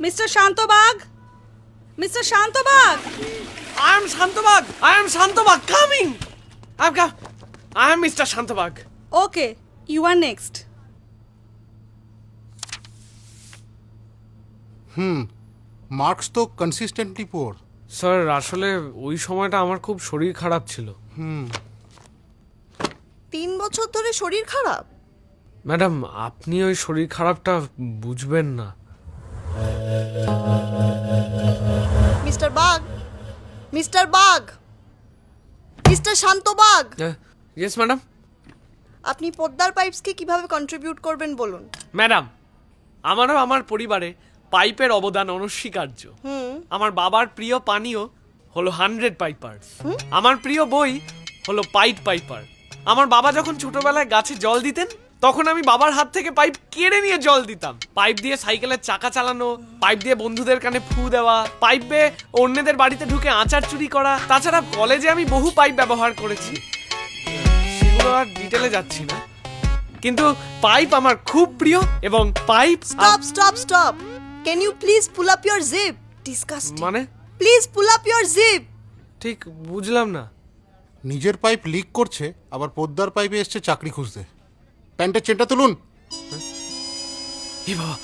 Mister Shantobag mister Shantobag I am Shantobag. I am Shantobag coming. I've got. I am Mr. Shantobag. Okay you are next hmm marks তো consistently poor sir আসলে ওই সময়টা আমার খুব শরীর খারাপ ছিল হুম তিন বছর ধরে শরীর খারাপ ম্যাডাম আপনি ওই শরীর খারাপটা বুঝবেন না mister Bag mister Bag mister Shanta Bag yes madam আপনি পদ্মার পাইপসকে কীভাবে কন্ট্রিবিউট করবেন বলুন? ম্যাডাম আমারও আমার পরিবারে পাইপের অবদান অনস্বীকার্য। আমার বাবার প্রিয় পানীয় হলো হান্ড্রেড পাইপার আমার প্রিয় বই হলো পাইপ পাইপার আমার বাবা যখন ছোটবেলায় গাছে জল দিতেন তখন আমি বাবার হাত থেকে পাইপ কেড়ে নিয়ে জল দিতাম। পাইপ দিয়ে সাইকেলের চাকা চালানো পাইপ দিয়ে বন্ধুদের কানে ফু দেওয়া পাইপ বেয়ে অন্যদের বাড়িতে ঢুকে আচার চুরি করা তাছাড়া কলেজে আমি বহু পাইপ ব্যবহার করেছি। সেগুলো আর ডিটেলে যাচ্ছি না। কিন্তু পাইপ আমার খুব প্রিয় এবং pipe stop stop stop! Can you please pull up your zip disgusting মানে? Please pull up your zip ঠিক বুঝলাম না। নিজের পাইপ লিক করছে আবার পদ্মার পাইপে এসছে চাকরি খুঁজতে। প্যান্টের চেনটা তুলুন। বাবা।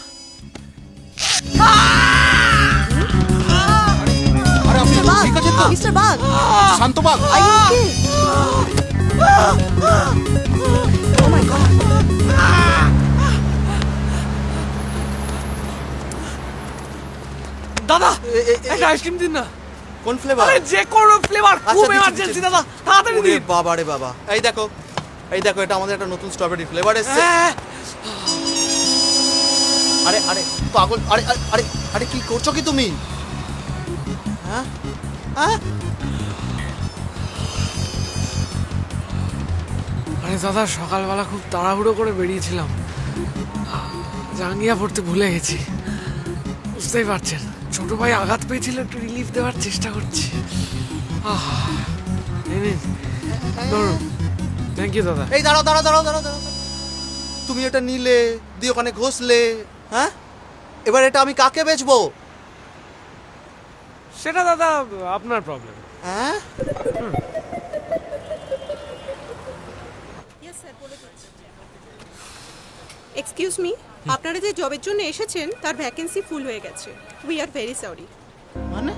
আরে আপনি ঠিক আছেন তো? মিস্টার বাগ শান্ত বাগ আর ওকে ও মাই গড দাদা একটা আইসক্রিম দিন না। কোন ফ্লেভার আরে যে কোনো ফ্লেভার খুব দিচ্ছি, এমার্জেন্সি দাদা তাড়াতাড়ি দিন। বাবা রে বাবা। এই দেখো এই দেখো এটা আমাদের একটা নতুন স্ট্রবেরি ফ্লেভার এসেছে। আরে আরে পাগল আরে আরে, আরে কি করছ কি তুমি? হ্যাঁ? হ্যাঁ? আরে দাদা সকালবেলা খুব তাড়াহুড়ো করে বেরিয়েছিলাম। জাঙ্গিয়া পড়তে ভুলে গেছি। বুঝতেই পারছেন ছোট ভাই আঘাত পেয়েছিল একটু রিলিফ দেওয়ার চেষ্টা করছি। আহ, ধরুন। থ্যাংক ইউ দাদা। এই দাঁড়াও দাঁড়াও দাঁড়াও দাঁড়াও দাঁড়াও। তুমি এটা নিলে দিয়ে ওখানে ঘষলে হ্যাঁ? এবার এটা আমি কাকে বেচবো? সেটা দাদা আপনার প্রবলেম হ্যাঁ? এক্সকিউজ মি আপনারা যে জবের জন্য এসেছেন তার ভ্যাকেন্সি ফুল হয়ে গেছে। উই আর ভেরি সরি মানে?